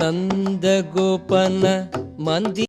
नन्दगोपन मन्दिर